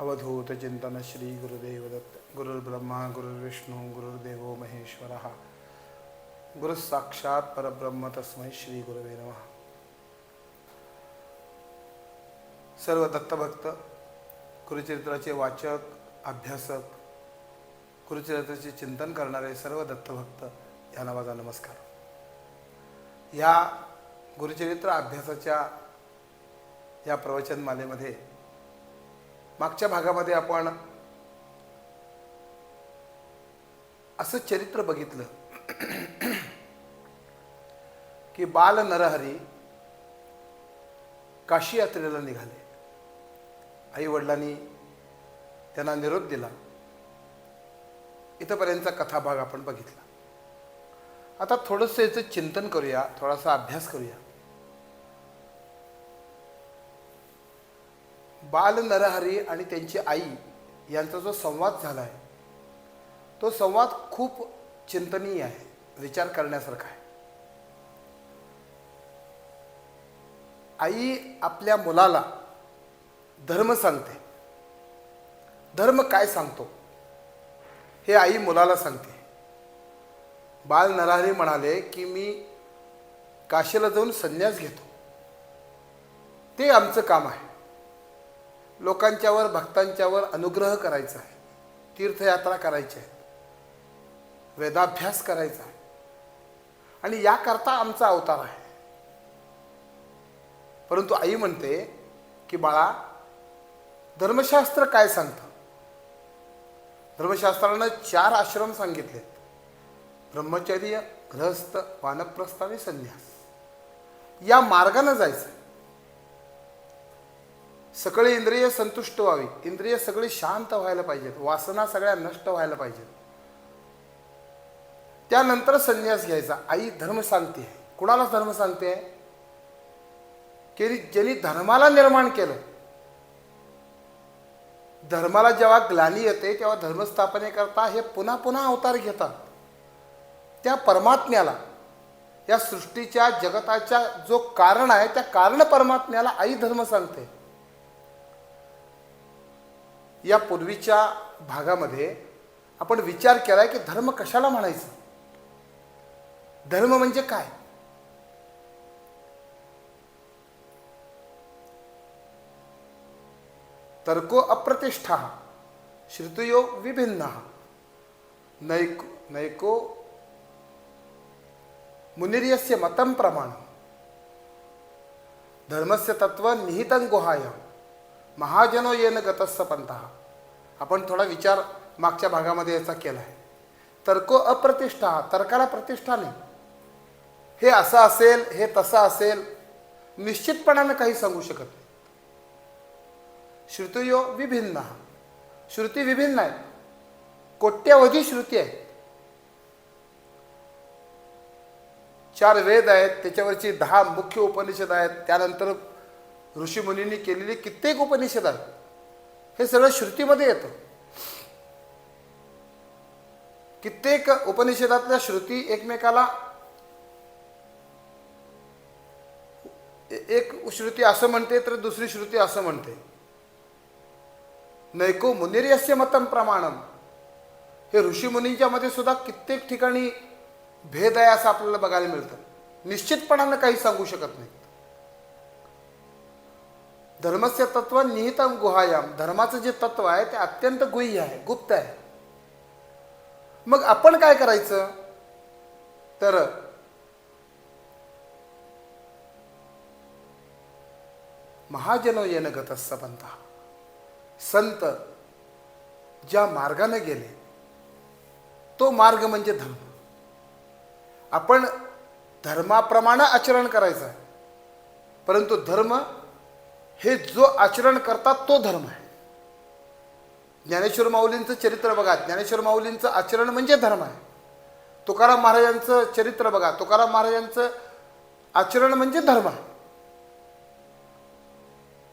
अवधूत चिंतन श्री गुरुदेव दत्त गुरुर्ब्रह्मा गुरुर्विष्णू गुरुर्देवो महेश्वर। गुरुसाक्षात परब्रह्म तस्मै श्री गुरुवे नमः। सर्व दत्तभक्त गुरुचरित्राचे वाचक अभ्यासक गुरुचरित्राचे चिंतन करणारे सर्व दत्तभक्त या नावाचा नमस्कार. या गुरुचरित्र अभ्यासाच्या या प्रवचनमालेमध्ये मागच्या भागामध्ये आपण असं चरित्र बघितलं की बाल नरहरी काशी यात्रेला निघाले. आई वडिलांनी त्यांना निरोप दिला. इथंपर्यंतचा कथाभाग आपण बघितला. आता थोडंसं याचं चिंतन करूया थोडासा अभ्यास करूया. बाल नरहरी आणि त्यांची आई यांचा जो संवाद झाला आहे तो संवाद खूप चिंतनीय आहे विचार करण्यासारखा आहे. आई आपल्या मुलाला धर्म सांगते. धर्म काय सांगतो? हे आई मुलाला सांगते. बाल नरहरी म्हणाले की मी काशीला जाऊन संन्यास घेतो. ते आमचं काम आहे. लोकांच्यावर भक्तांच्यावर अनुग्रह करायचा आहे. तीर्थयात्रा करायची आहे. वेदाभ्यास करायचा आहे. आणि याकरता आमचा अवतार आहे. परंतु आई म्हणते की बाळा धर्मशास्त्र काय सांगतं? धर्मशास्त्रानं चार आश्रम सांगितलेत. ब्रह्मचर्य गृहस्थ वानप्रस्थ आणि संन्यास. या मार्गानं जायचं सगळे इंद्रिय संतुष्ट व्हावी. इंद्रिय सगळी शांत व्हायला पाहिजेत. वासना सगळ्या नष्ट व्हायला पाहिजेत. त्यानंतर संन्यास घ्यायचा. आई धर्म सांगते कुणाला धर्म सांगते आहे? की ज्यांनी धर्माला निर्माण केलं. धर्माला जेव्हा ग्लानी येते तेव्हा धर्मस्थापनेकरता हे पुन्हा पुन्हा अवतार घेतात. त्या परमात्म्याला या सृष्टीच्या जगताच्या जो कारण आहे त्या कारण परमात्म्याला आई धर्म सांगते. या पूर्वीच्या भागामध्ये आपण विचार केलाय की धर्म कशाला म्हणायचं? धर्म म्हणजे काय? तर्को अप्रतिष्ठा श्रुतयो विभिन्न नैको नैको मुनिर्यस्य मतं प्रमाण धर्मस्य तत्व निहितं गुहाय। महाजनो येन गतस्स पंथ. आपण थोडा विचार मागच्या भागामध्ये याचा केला आहे तर्को अप्रतिष्ठा तर्काला प्रतिष्ठा नाही. हे असं असेल हे तसं असेल निश्चितपणानं काही सांगू शकत नाही. श्रुतयो विभिन्न. श्रुती विभिन्न आहे कोट्यावधी श्रुती आहेत. चार वेद आहेत त्याच्यावरची दहा मुख्य उपनिषद आहेत त्यानंतर ऋषीमुनींनी केलेली कित्येक उपनिषद आहेत. हे सगळं श्रुतीमध्ये येतं. कित्येक उपनिषदातल्या श्रुती एकमेकाला एक श्रुती असं म्हणते तर दुसरी श्रुती असं म्हणते. नैको मुनिर्यस्य मतम प्रमाणम हे ऋषीमुनींच्या मध्ये सुद्धा कित्येक ठिकाणी भेद आहे असं आपल्याला बघायला मिळतं. निश्चितपणानं काही सांगू शकत नाही. धर्मस्य तत्व निहितम गुहायाम धर्माचं जे तत्व आहे ते अत्यंत गुह्य आहे गुप्त आहे. मग आपण काय करायचं? तर महाजनो येन गतस्स संत ज्या मार्गाने गेले तो मार्ग म्हणजे धर्म. आपण धर्माप्रमाणे आचरण करायचं. आहे परंतु धर्म हे जो आचरण करतात तो धर्म आहे. ज्ञानेश्वर माऊलींचं चरित्र बघा. ज्ञानेश्वर माऊलींचं आचरण म्हणजे धर्म आहे. तुकाराम महाराजांचं चरित्र बघा. तुकाराम महाराजांचं आचरण म्हणजे धर्म आहे.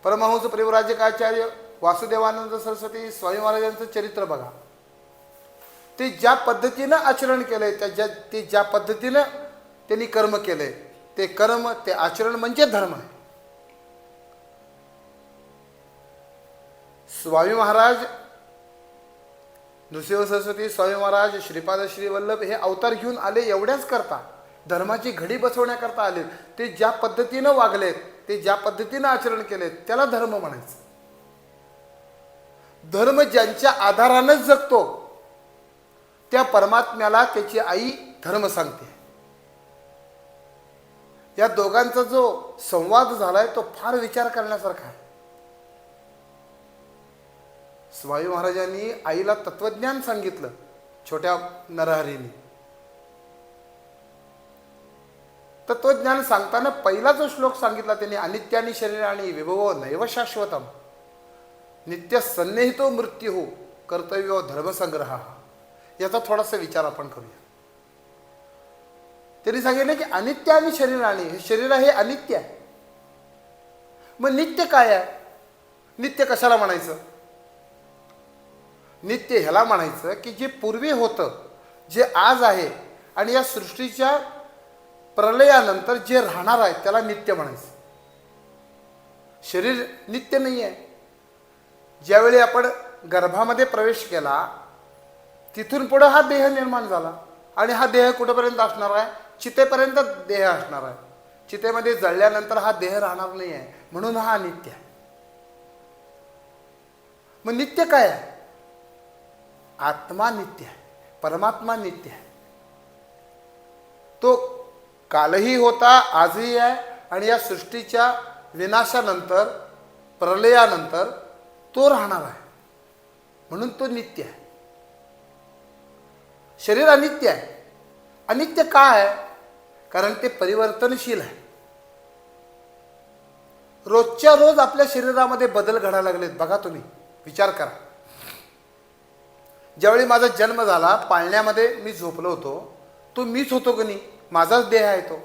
परमहंस परिवराजकाचार्य वासुदेवानंद सरस्वती स्वामी महाराजांचं चरित्र बघा. ते ज्या पद्धतीनं आचरण केलंय त्या ज्या ते ज्या पद्धतीनं त्यांनी कर्म केलंय ते कर्म ते आचरण म्हणजे धर्म आहे. स्वामी महाराज नृसिंह सरस्वती स्वामी महाराज श्रीपाद श्री वल्लभ हे अवतार घेऊन आले एवढ्याच करता. धर्माची घडी बसवण्याकरता आले. ते ज्या पद्धतीनं वागलेत ते ज्या पद्धतीनं आचरण केलेत त्याला धर्म म्हणायचं. धर्म ज्यांच्या आधारानंच जगतो त्या परमात्म्याला त्याची आई धर्म सांगते. या दोघांचा जो संवाद झालाय तो फार विचार करण्यासारखा आहे. स्वामी महाराजांनी आईला तत्वज्ञान सांगितलं छोट्या नरहरीने. तत्वज्ञान सांगताना पहिला जो श्लोक सांगितला त्यांनी अनित्यानी शरीर आणि विभव नैव शाश्वतम. नित्य सन्निहितो मृत्यू हो कर्तव्य धर्मसंग्रह. याचा थोडासा विचार आपण करूया. त्यांनी सांगितलं की अनित्य आणि शरीर आणि हे शरीर हे अनित्य आहे. मग नित्य काय आहे? नित्य कशाला म्हणायचं? नित्य ह्याला म्हणायचं की जे पूर्वी होतं जे आज आहे आणि या सृष्टीच्या प्रलयानंतर जे राहणार आहे त्याला नित्य म्हणायचं. शरीर नित्य नाही आहे. ज्यावेळी आपण गर्भामध्ये प्रवेश केला तिथून पुढं हा देह निर्माण झाला आणि हा देह कुठेपर्यंत असणार आहे? चितेपर्यंत देह असणार आहे. चितेमध्ये जळल्यानंतर हा देह राहणार नाही आहे. म्हणून हा अनित्य आहे. मग नित्य काय आहे? आत्मा नित्य आहे परमात्मा नित्य आहे तो कालही होता आजही आहे आणि या सृष्टीच्या विनाशानंतर प्रलयानंतर तो राहणार आहे. म्हणून तो नित्य आहे शरीर अनित्य आहे अनित्य का आहे कारण ते परिवर्तनशील आहे रोजच्या रोज आपल्या शरीरामध्ये बदल घडायला लागलेत बघा तुम्ही विचार करा. ज्यावेळी माझा जन्म झाला पाळण्यामध्ये मी झोपलो होतो. तो मीच होतो की नाही? माझाच देह आहे तो.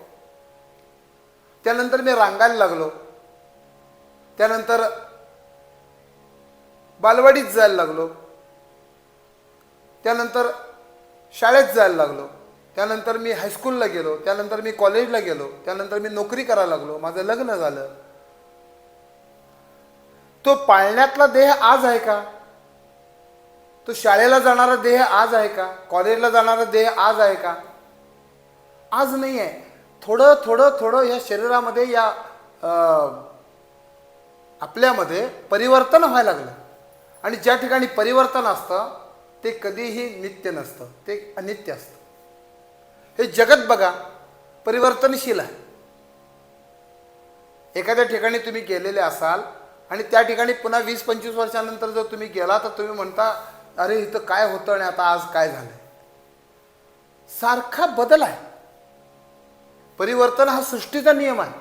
त्यानंतर मी रांगायला लागलो. त्यानंतर बालवाडीत जायला लागलो. त्यानंतर शाळेत जायला लागलो. त्यानंतर मी हायस्कूलला गेलो. त्यानंतर मी कॉलेजला गेलो. त्यानंतर मी नोकरी करायला लागलो. माझं लग्न झालं. तो पाळण्यातला देह आज आहे का? तो शाळेला जाणारा देह आज आहे का? कॉलेजला जाणारा देह आज आहे का? आज नाही आहे. थोडं थोडं थोडं या शरीरामध्ये या आपल्यामध्ये परिवर्तन व्हायला लागलं. आणि ज्या ठिकाणी परिवर्तन असतं ते कधीही नित्य नसतं. ते अनित्य असतं. हे जगत बघा परिवर्तनशील आहे. एखाद्या ठिकाणी तुम्ही गेलेले असाल आणि त्या ठिकाणी पुन्हा वीस पंचवीस वर्षानंतर जर तुम्ही गेला तर तुम्ही म्हणता अरे इथं काय होतं आणि आता आज काय झालंय? सारखा बदल आहे. परिवर्तन हा सृष्टीचा नियम आहे.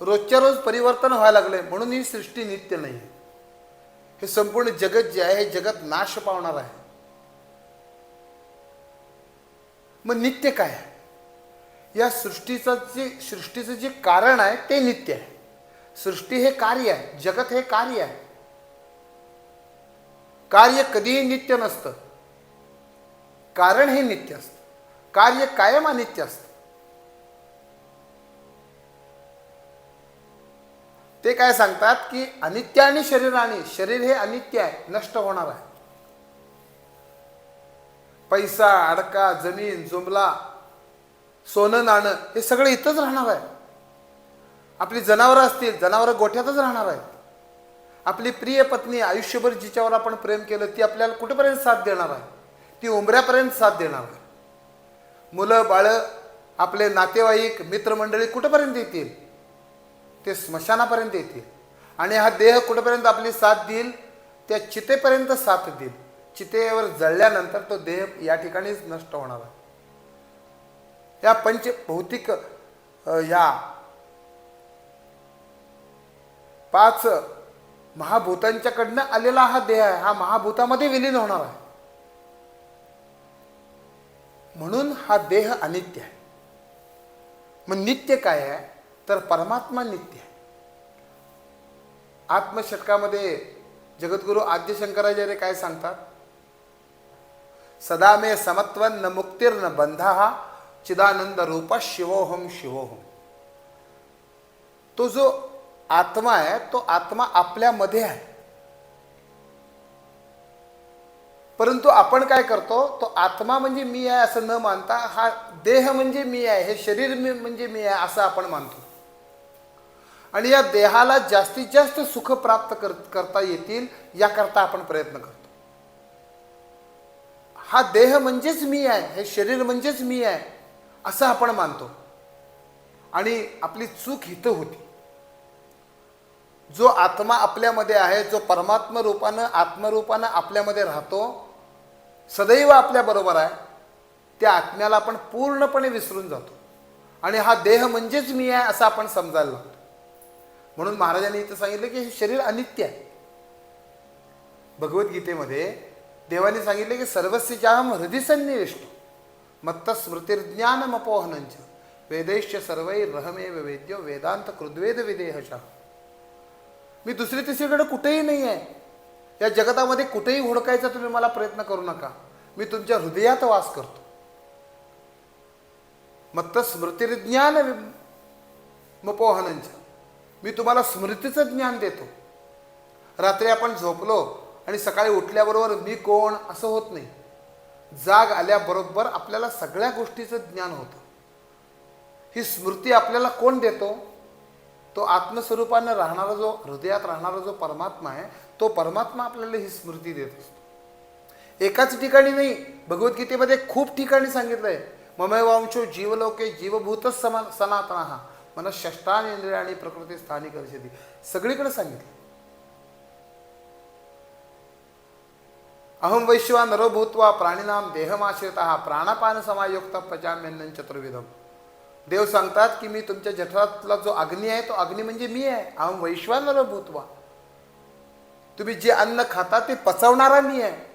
रोजच्या रोज परिवर्तन व्हायला लागले म्हणून ही सृष्टी नित्य नाही आहे. हे संपूर्ण जगत जे आहे हे जगत नाश पावणार आहे. मग नित्य काय आहे? या सृष्टीचं जे सृष्टीचं जे कारण आहे ते नित्य आहे. सृष्टी हे कार्य आहे जगत हे कार्य आहे. कार्य कधीही नित्य नसतं. कारण हे नित्य असतं. कार्य कायम अनित्य असतं. ते काय सांगतात की अनित्य आणि शरीराने शरीर हे अनित्य आहे नष्ट होणार आहे. पैसा अडका जमीन जुमला सोनं नाणं हे सगळं इथंच राहणार आहे. आपली जनावरं असतील जनावरं गोठ्यातच राहणार आहे आपली प्रिय पत्नी आयुष्यभर जिच्यावर आपण प्रेम केलं ती आपल्याला कुठेपर्यंत साथ देणार आहे? ती उमऱ्यापर्यंत साथ देणार आहे? मुलं बाळं आपले नातेवाईक मित्रमंडळी कुठेपर्यंत येतील? ते स्मशानापर्यंत येतील. आणि हा देह कुठेपर्यंत आपली साथ देईल? त्या चितेपर्यंत साथ देईल. चितेवर जळल्यानंतर तो देह या ठिकाणीच नष्ट होणार आहे. या पंच भौतिक या पाच महाभूतांच्याकडनं आलेला हा देह आहे हा महाभूतामध्ये विलीन होणार आहे. म्हणून हा देह अनित्य आहे. मग नित्य काय आहे? तर परमात्मा नित्य आहे. आत्मषटकामध्ये जगद्गुरु आद्य शंकराचार्य काय सांगतात? सदा मे समत्व न मुक्तिर्न बंधा हा चिदानंद रूप शिवोहम शिवोहम तो जो आत्मा आहे तो आत्मा आपल्यामध्ये आहे. परंतु आपण काय करतो तो आत्मा म्हणजे मी आहे असं न मानता हा देह म्हणजे मी आहे हे शरीर मी म्हणजे मी आहे असं आपण मानतो. आणि या देहाला जास्तीत जास्त सुख प्राप्त कर करता येतील याकरता आपण प्रयत्न करतो. हा देह म्हणजेच मी आहे हे शरीर म्हणजेच मी आहे असं आपण मानतो. आणि आपली चूक हिथं होती. जो आत्मा आपल्यामध्ये आहे जो परमात्म रूपानं आत्मरूपानं आपल्यामध्ये राहतो सदैव आपल्याबरोबर आहे त्या आत्म्याला आपण पूर्णपणे विसरून जातो. आणि हा देह म्हणजेच मी आहे असं आपण समजायला लागतो. म्हणून महाराजांनी इथं सांगितलं की हे शरीर अनित्य आहे. भगवद्गीतेमध्ये देवाने सांगितले की सर्वस्यजाम हृदय सन्निविष्ट मत्त स्मृतिर्ज्ञानमपोहनंच वेदैश्च सर्वै रहमेव वेद्यो वेदांत कृद्वेद विदेहशः मी दुसरी तिसरीकडे कुठेही नाही आहे या जगतामध्ये कुठेही हुडकायचा तुम्ही मला प्रयत्न करू नका. मी तुमच्या हृदयात वास करतो. मग तर स्मृतिर्ज्ञान मपोहनंच मी तुम्हाला स्मृतीचं ज्ञान देतो. रात्री आपण झोपलो आणि सकाळी उठल्याबरोबर मी कोण असं होत नाही. जाग आल्याबरोबर आपल्याला सगळ्या गोष्टीचं ज्ञान होतं. ही स्मृती आपल्याला कोण देतो? तो आत्मस्वरूपानं राहणारा जो हृदयात राहणारा जो परमात्मा आहे तो परमात्मा आपल्याला ही स्मृती देत असतो. एकाच ठिकाणी नाही भगवद्गीतेमध्ये खूप ठिकाणी सांगितलंय ममैवांशो जीवलोके जीवभूतच समा सनातन हा मन षष्टान इंद्रिय आणि प्रकृती स्थानिक कर्षती सगळीकडे सांगितलं अहम वैश्वा नरो भूत्वा प्राणीनाम देहमाश्रित प्राणापान समायुक्त पचाम्यन्न चतुर्विधम. देव सांगतात की मी तुमच्या जठरातला जो अग्नी आहे तो अग्नी म्हणजे मी आहे. अहम वैश्वानर भूतवा. तुम्ही जे अन्न खाता ते पचवणारा मी आहे.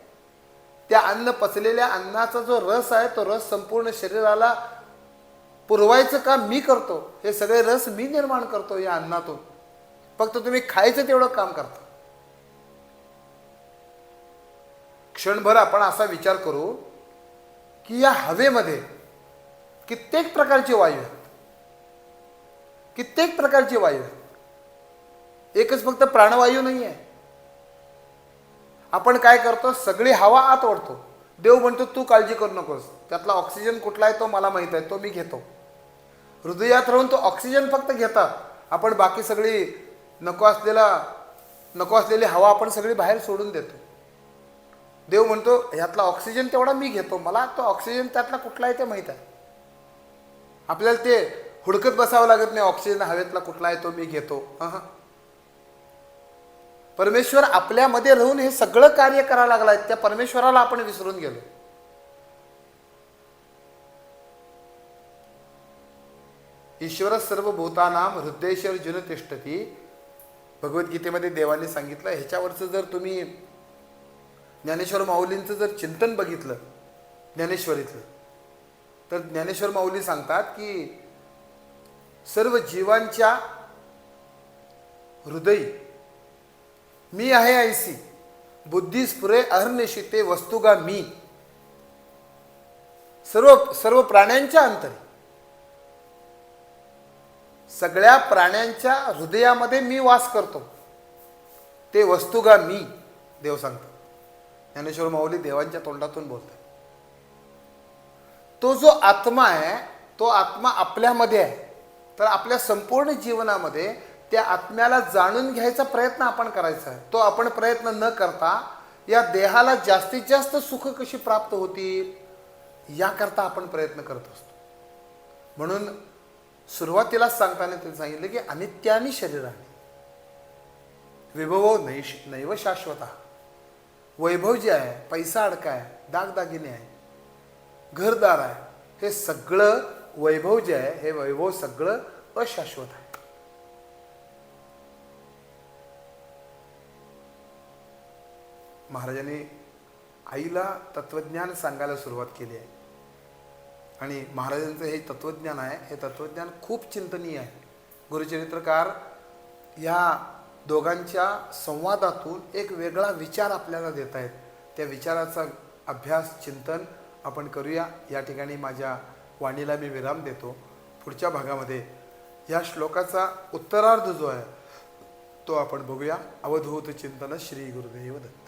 त्या अन्न पचलेल्या अन्नाचा जो रस आहे तो रस संपूर्ण शरीराला पुरवायचं काम मी करतो. हे सगळे रस मी निर्माण करतो या अन्नातून. फक्त तुम्ही खायचं तेवढं काम करता. क्षणभर आपण असा विचार करू की या हवेमध्ये कित्येक प्रकारचे वायू आहेत. कित्येक प्रकारचे वायू आहेत. एकच फक्त प्राणवायू नाही आहे आपण काय करतो? सगळी हवा आत ओढतो. देव म्हणतो तू काळजी करू नकोस. त्यातला ऑक्सिजन कुठला आहे तो मला माहीत आहे तो मी घेतो. हृदयात राहून तो ऑक्सिजन फक्त घेतात. आपण बाकी सगळी नको असलेला नको असलेली हवा आपण सगळी बाहेर सोडून देतो. देव म्हणतो ह्यातला ऑक्सिजन तेवढा मी घेतो. मला तो ऑक्सिजन त्यातला कुठला आहे ते माहीत आहे. आपल्याला ते हुडकत बसावं लागत नाही. ऑक्सिजन हवेतला कुठला आहे तो मी घेतो. परमेश्वर आपल्यामध्ये राहून हे सगळं कार्य करायला लागलाय. त्या परमेश्वराला आपण विसरून गेलो. ईश्वर सर्व भूतानाम हृदयेश्वर जुन तिष्ठती. भगवद्गीतेमध्ये देवाने सांगितलं ह्याच्यावरचं जर तुम्ही ज्ञानेश्वर माऊलींचं जर चिंतन बघितलं ज्ञानेश्वरीतलं तर ज्ञानेश्वर माऊली सांगतात की सर्व जीवांच्या हृदय मी आहे ऐसी बुद्धी स्फुरे अहर्निशिते वस्तुगा मी. सर्व सर्व प्राण्यांच्या अंतरी. सगळ्या प्राण्यांच्या हृदयामध्ये मी वास करतो. ते वस्तुगा मी देव सांगतो ज्ञानेश्वर माऊली देवांच्या तोंडातून बोलतात. तो जो आत्मा आहे तो आत्मा आपल्यामध्ये आहे. तर आपल्या संपूर्ण जीवनामध्ये त्या आत्म्याला जाणून घ्यायचा प्रयत्न आपण करायचा आहे. तो आपण प्रयत्न न करता या देहाला जास्तीत जास्त सुख कशी प्राप्त होतील याकरता आपण प्रयत्न करत असतो. म्हणून सुरुवातीलाच सांगताना त्यांनी सांगितलं की अनित्यानी शरीराने विभव नैश नैव शाश्वत. वैभव जे आहे पैसा अडका आहे दागदागिने आहे घरदार आहे. हे सगळं वैभव जे आहे हे वैभव सगळं अशाश्वत आहे. महाराजांनी आईला तत्वज्ञान सांगायला सुरुवात केली आहे. आणि महाराजांचं हे तत्वज्ञान आहे हे तत्वज्ञान खूप चिंतनीय आहे. गुरुचरित्रकार ह्या दोघांच्या संवादातून एक वेगळा विचार आपल्याला देत आहेत त्या विचाराचा अभ्यास चिंतन आपण करूया. या ठिकाणी माझ्या वाणीला मी विराम देतो. पुढच्या भागामध्ये या श्लोकाचा उत्तरार्ध जो आहे तो आपण बघूया. अवधूत चिंतन श्री गुरुदेव दत्त.